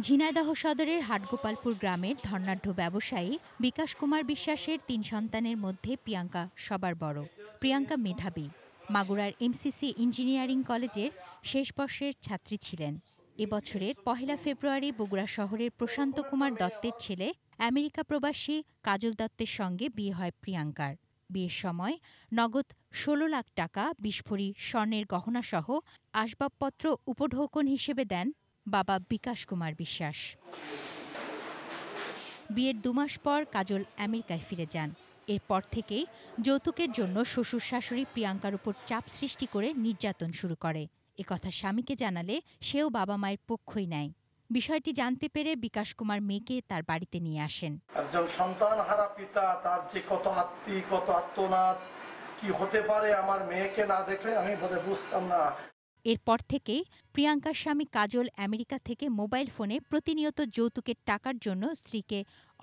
ঝিনাইদহ সদরের হাটগোপালপুর গ্রামের ধর্নাঢ্য ব্যবসায়ী বিকাশ কুমার বিশ্বাসের তিন সন্তানের মধ্যে প্রিয়াঙ্কা সবার বড়। প্রিয়াঙ্কা মেধাবী। মাগুরার এমসিসি ইঞ্জিনিয়ারিং কলেজের শেষ বর্ষের ছাত্রী ছিলেন। এবছরের পহেলা ফেব্রুয়ারি বগুড়া শহরের প্রশান্ত কুমার দত্তের ছেলে আমেরিকা প্রবাসী কাজল দত্তের সঙ্গে বিয়ে হয় প্রিয়াঙ্কার। বিয়ের সময় নগদ ষোলো লাখ টাকা, বিস্ফোরী স্বর্ণের গহনাসহ আসবাবপত্র উপঢৌকন হিসেবে দেন বাবা বিকাশ কুমার বিশ্বাস। বিয়ের দুমাস পর কাজল আমেরিকায় ফিরে যান। এরপর থেকেই যৌতুকের জন্য শ্বশুর শাশুড়ি প্রিয়াঙ্কার উপর চাপ সৃষ্টি করে নির্যাতন শুরু করে। একথা স্বামীকে জানালে সেও বাবা মায়ের পক্ষই নেয়। বিষয়টি জানতে পেরে বিকাশ কুমার মেয়েকে তার বাড়িতে নিয়ে আসেন। একজন সন্তান হারা পিতা, তার যে কত আত্মি কত আত্মনাদ, কি হতে পারে আমার মেয়েকে না দেখলে আমি বুঝতাম না। এরপর থেকেই প্রিয়াঙ্কার স্বামী কাজল আমেরিকা থেকে মোবাইল ফোনে প্রতিনিয়ত যৌতুকের টাকার জন্য স্ত্রীকে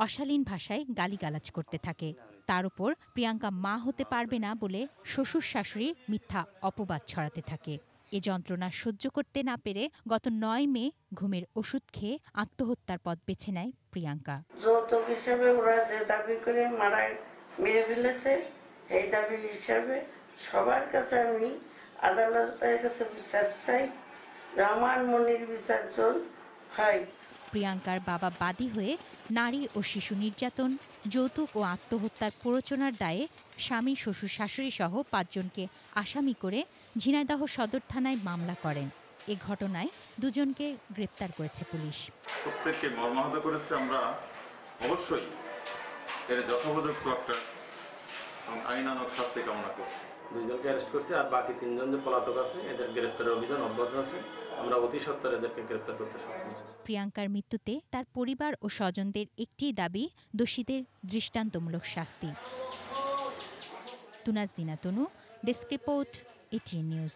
অশালীন ভাষায় গালিগালাজ করতে থাকে। তার উপর প্রিয়াঙ্কা মা হতে পারবে না বলে শ্বশুর শাশুড়ি মিথ্যা অপবাদ ছড়াতে থাকে। এ যন্ত্রণা সহ্য করতে না পেরে গত নয় মে ঘুমের ওষুধ খেয়ে আত্মহত্যার পথ বেছে নেয় প্রিয়াঙ্কা। যৌতুক হিসেবে ওরা যে দাবি করে মারা মেরে ফেলেছে, এই দাবি হিসাবে সবার কাছে আমি আদালতের কাছে বিচার চাই। আমার মনের বিচার্জন হয়। প্রিয়াঙ্কার বাবা বাদী হয়ে নারী ও শিশু নির্যাতন যৌতুক ও আত্মহত্যার প্ররোচনার দায়ে স্বামী শ্বশুর শাশুড়ি সহ পাঁচজনকে আসামি করে ঝিনাইদহ সদর থানায় মামলা করেন। এ ঘটনায় দুজনকে গ্রেপ্তার করেছে পুলিশ। প্রত্যেককে মর্মাহত করেছে আমরা অবশ্যই। এর যথোপযুক্ত একটা আইনানক শাস্তি কামনা করছি। দুইজনকে অ্যারেস্ট করছি আর বাকি তিনজন যে পলাতক আছে এদের গ্রেপ্তারের অভিযান অব্যাহত আছে। আমরা অতি সত্তর এদেরকে গ্রেপ্তার করতে সক্ষম প্রিয়াঙ্কার মৃত্যুতে তার পরিবার ও স্বজনদের একটি দাবি দোষীদের দৃষ্টান্তমূলক শাস্তি। তুনাজ দিনাতনু ডেস্ক রিপোর্ট এটিএন নিউজ।